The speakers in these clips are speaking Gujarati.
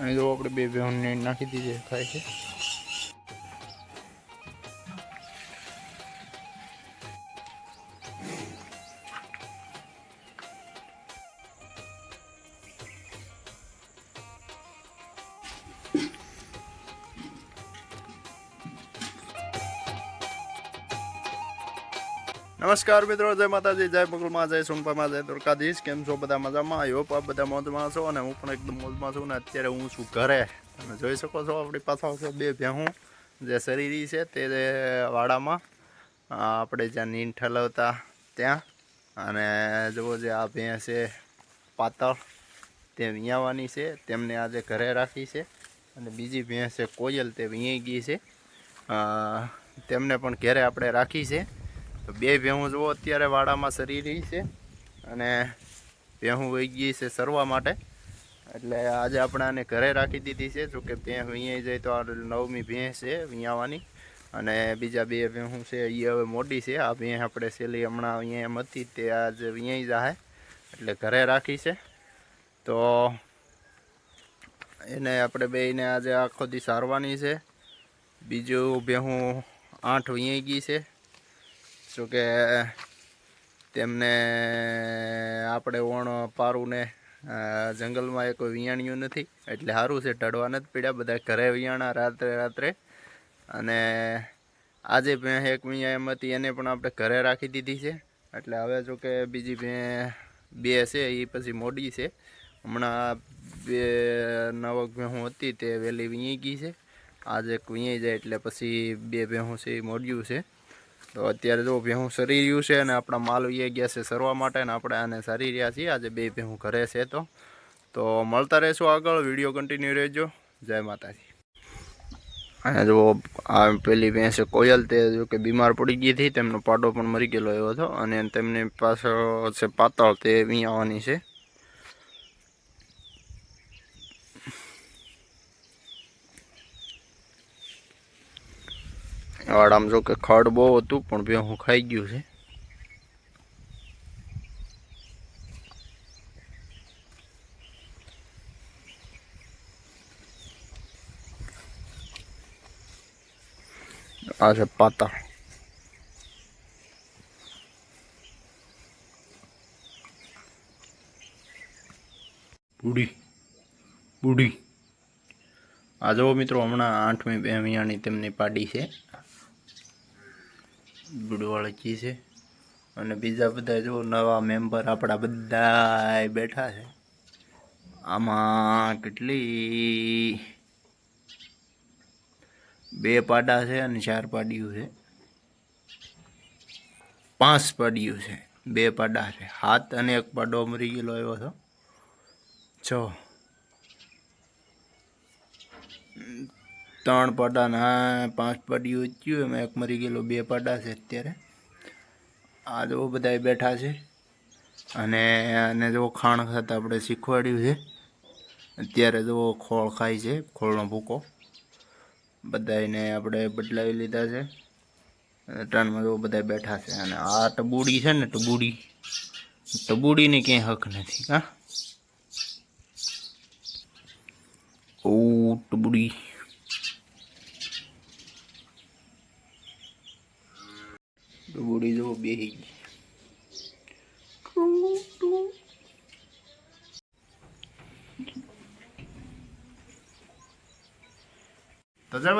અને જો આપણે બે ભેહુંને નાખી દીધી ખાય છે. નમસ્કાર મિત્રો, જય માતાજી, જય મકુલમાં જય સોનપામાં, જય દ્વારકાધીશ. કેમ છો બધા મજામાં? આઈ હોપ બધા મોજમાં છો અને હું પણ એકદમ મોજમાં છું ને અત્યારે હું છું ઘરે. તમે જોઈ શકો છો આપણી પાછળ છે બે ભેહું, જે શરીરી છે તે વાડામાં. આપણે જ્યાં નીંદ ઠલવતા ત્યાં. અને જુઓ જે આ ભેં છે પાતળ, તે વિયાવાની છે, તેમને આજે ઘરે રાખી છે. અને બીજી ભેં છે કોયલ, તે વિયાઈ ગઈ છે. તેમને પણ ઘરે આપણે રાખી છે. તો બે ભેહું જુઓ અત્યારે વાડામાં સરી રહી છે અને ભેહું વહી ગઈ છે સરવા માટે. એટલે આજે આપણે આને ઘરે રાખી દીધી છે. જોકે ભેં અહીંયા જાય તો આ નવમી ભેંસ છે વિયાવાની અને બીજા બે ભેહું છે એ હવે મોડી છે. આ ભેં આપણે છેલ્લી હમણાં અહીંયા એમ હતી તે આજે અહીંયા જાય એટલે ઘરે રાખી છે. તો એને આપણે બેને આજે આખો દી સારવાની છે. બીજું ભેહું આઠ અહીંયા ગઈ છે. જો કે તેમને આપણે ઓણ પારુંને જંગલમાં એ કોઈ વિયાણ્યું નથી. એટલે સારું છે ટળવા નથી પીડ્યા. બધા ઘરે વિયાણા રાત્રે રાત્રે. અને આજે ભેં એક વિયા એમ હતી, એને પણ આપણે ઘરે રાખી દીધી છે. એટલે હવે જો કે બીજી ભેં બે છે એ પછી મોડી છે. હમણાં બે નવક ભેહું હતી, તે વહેલી વીંઈ ગઈ છે. આજે એક વીંઈ જાય એટલે પછી બે ભેહું છે એ મોડ્યું છે. તો અત્યારે જો ભેહું સરી રહ્યું છે અને આપણા માલ વીએ ગયા છે સરવા માટે અને આપણે આને સરી રહ્યા છીએ. આજે બે ભેહું ઘરે છે તો. તો મળતા રહેશું આગળ, વીડિયો કન્ટિન્યુ રહેજો. જય માતાજી. અને જો આ પેલી ભેંસ કોયલ, તે જો કે બીમાર પડી ગઈ હતી, તેમનો પાડો પણ મરી ગયેલો એવો હતો અને તેમની પાછળ છે પાતળ, તે વિયાવાની છે. વાડામાં જો કે ખડ બહુ હતું, પણ બે હું ખાઈ ગયું છે. આ છે પાતા. બુડી બુડી આ જો મિત્રો, હમણાં આઠમી બે મિયાની તેમની પાડી છે. ગુડવાળકી છે. અને બીજા બધા જો નવા મેમ્બર આપણા બધા બેઠા છે. આમાં કેટલી? બે પાડા છે અને ચાર પાડીયું છે. પાંચ પાડીયું છે. બે પાડા છે. હાથ અને એક પાડો મરી ગયેલો આવ્યો હતો છ ત્રણ પાડા ના પાંચ પાડીયું થયું, એમાં એક મરી ગયેલો, બે પાડા છે અત્યારે. આ જો બધા બેઠા છે. અને આને જો ખાણ ખાતા આપણે શીખવાડ્યું છે. અત્યારે જો ખોળ ખાય છે, ખોળનો ભૂકો. બધાને આપણે બદલાવી લીધા છે. ત્રણમાં જો બધા બેઠા છે. અને આ ટબુડી છે ને, ટબુડી. ટબુડીને ક્યાંય હક નથી, હા. ઓ, ટબુડી. બે તો જો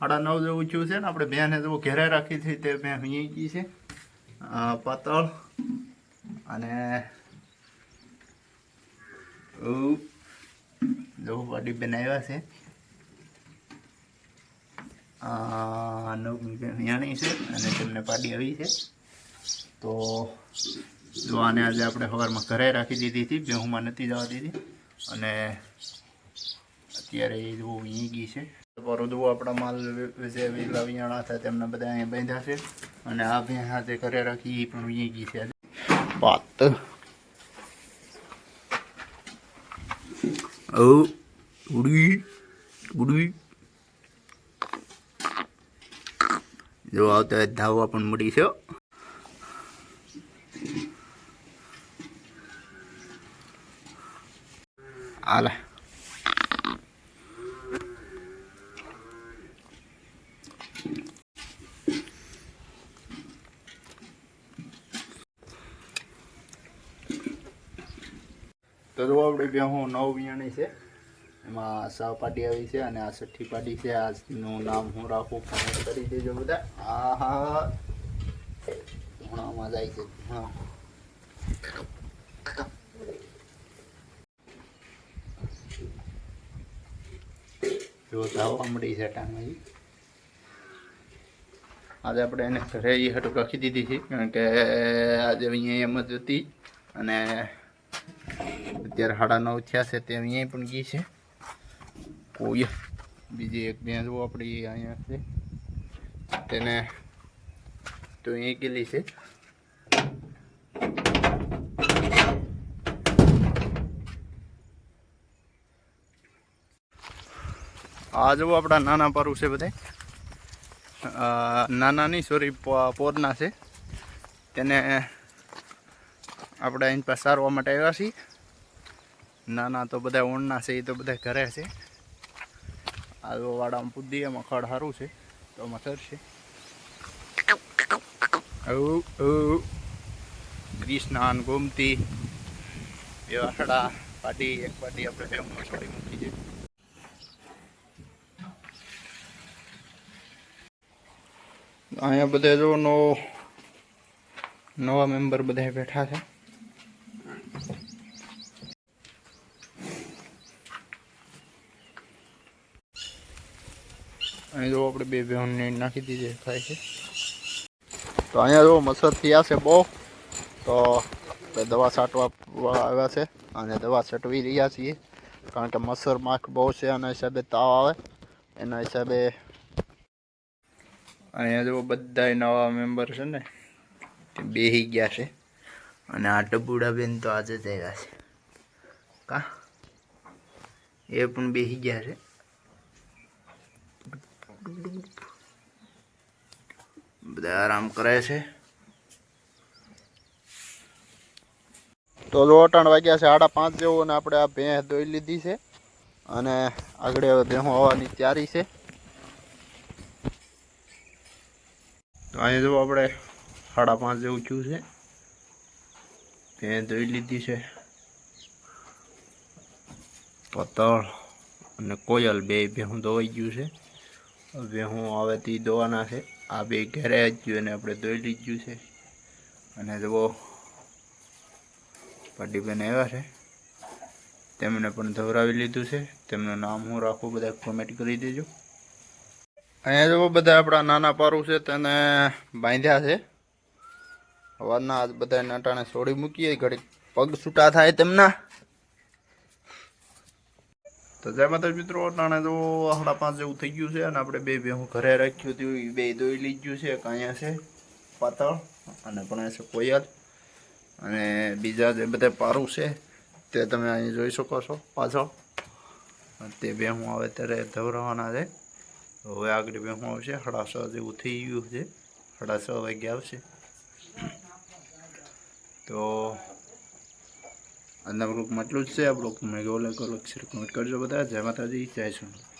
સાડા નવ જેવું થયું છે ને આપણે બેને જો ઘેરે રાખી છે તે મેં અહીં ગઈ છે. પાતળ અને ઉ, જો વાડી બનાવ્યા છે. નવમી નિયાણી છે અને તેમને પાડી આવી છે. તો જો આને આજે આપણે સવારમાં ઘરે રાખી દીધી હતી, બેહુમાં નથી જવા દીધી. અને અત્યારે એ જો ઈંગી છે. પર જુઓ આપણા માલ જે વેલા વિયાણા હતા, તેમના બધા અહીંયા બાંધ્યા છે. અને આ ભેં હાથે ઘરે રાખી એ પણ ઈંગી છે. આજે વાત ઉડી ઉડી જો આવતા ધાવવા પણ મળી છે હાલ. તો જો, આપણે બે હું નવ વિયાણી છે. એમાં સાવ પાટી આવી છે અને આ છઠ્ઠી પાટી છે આજનું નામ હું રાખું કમેન્ટ કરી દેજો બધા. આ હા ધૂણામાં જાય છે. ધૂણા જો ધાવા મળી છે ટાંગી. આજે આપણે એને ઘરે એ હટું રાખી દીધી છે, કારણ કે આજે અહીંયા એમ જ હતી અને અત્યારે સાડા નવ થયા છે, તે અહીંયા પણ ગઈ છે. કોઈ બીજી એક બેન જો આપણી અહીંયા છે. તેને તો અહીં કેલી છે. આ જુઓ આપણા નાના પારું છે બધા નાનાની નાના નહીં સોરી પોરના છે. તેને આપણે અહીં પાસે સારવા માટે આવ્યા છીએ. નાના તો બધા ઊંડના છે, એ તો બધા ઘરે છે. આ જો વાડામાં પૂદી એમાં ખડ સારું છે તો એમાં ચરશે ક્રિષ્નાન ગોમતી એવા ખડા પાટી, એક પાટી આપણે ફેમસ છોડી મૂકી છે. અહીંયા બધા જો નવો નવા મેમ્બર બધા બેઠા છે. અહીં જો આપણે બે બેહોને નાખી દીધી થાય છે. તો અહીંયા જો મચ્છર થયા છે બહુ. તો દવા છાંટવા આવ્યા છે અને દવા છાંટવી રહ્યા છીએ. કારણ કે મચ્છર માખ બહુ છે, એના હિસાબે તાવ આવે. એના હિસાબે અહીંયા જો બધા નવા મેમ્બર છે ને, તે બેહી ગયા છે. અને આ ડબુડા બેન તો આજે જ આવ્યા છે. કા? એ પણ બેહી ગયા છે. બધા આરામ કરે છે. તો લોટાણ વાગ્યા છે સાડા પાંચ જેવું અને આપણે આ ભેંસ દોઈ લીધી છે. અને આગળ હવે ભેહું આવવાની તૈયારી છે. તો અહીંયા જો આપણે સાડા પાંચ જેવું થયું છે. ભેંસ દોઈ લીધી છે. પતળ અને કોયલ બે ભેહું દોવાઈ ગયું છે. ભેહું આવે તે દોવાના છે. આ બે ઘરે જ ગયું આપણે ધોઈ લીધું છે. અને જુઓ પાટીબેન આવ્યા છે. તેમને પણ ધવરાવી લીધું છે. તેમનું નામ હું રાખું, બધા કોમેન્ટ કરી દેજો. અહીંયા જો બધા આપણા નાના પારું છે તેને બાંધ્યા છે. સવારના આજ બધા નાટાને છોડી મૂકીએ ઘડી પગ છૂટા થાય તેમના. તો જય માતાજી મિત્રો અટાણે તો સાડા પાંચ જેવું થઈ ગયું છે અને આપણે બે બે હું ઘરે રાખ્યું હતું, એ બે દોઈ લીધું છે, એક છે, પાતળ, અને પણ છે કોયલ, અને બીજા જે બધા પારું છે, તે તમે અહીં જોઈ શકો છો પાછળ. તે બે હું આવે ત્યારે ધવરાવાના છે. હવે આગળ બે હું આવશે સાડા છ જેવું થઈ ગયું છે સાડા છ વાગે આવશે. તો આજના બ્લોગમાં એટલું જ છે. આ બ્લોગ મેં ગયો શેર કમેન્ટ કરજો બધા. જય માતાજી, જય સોના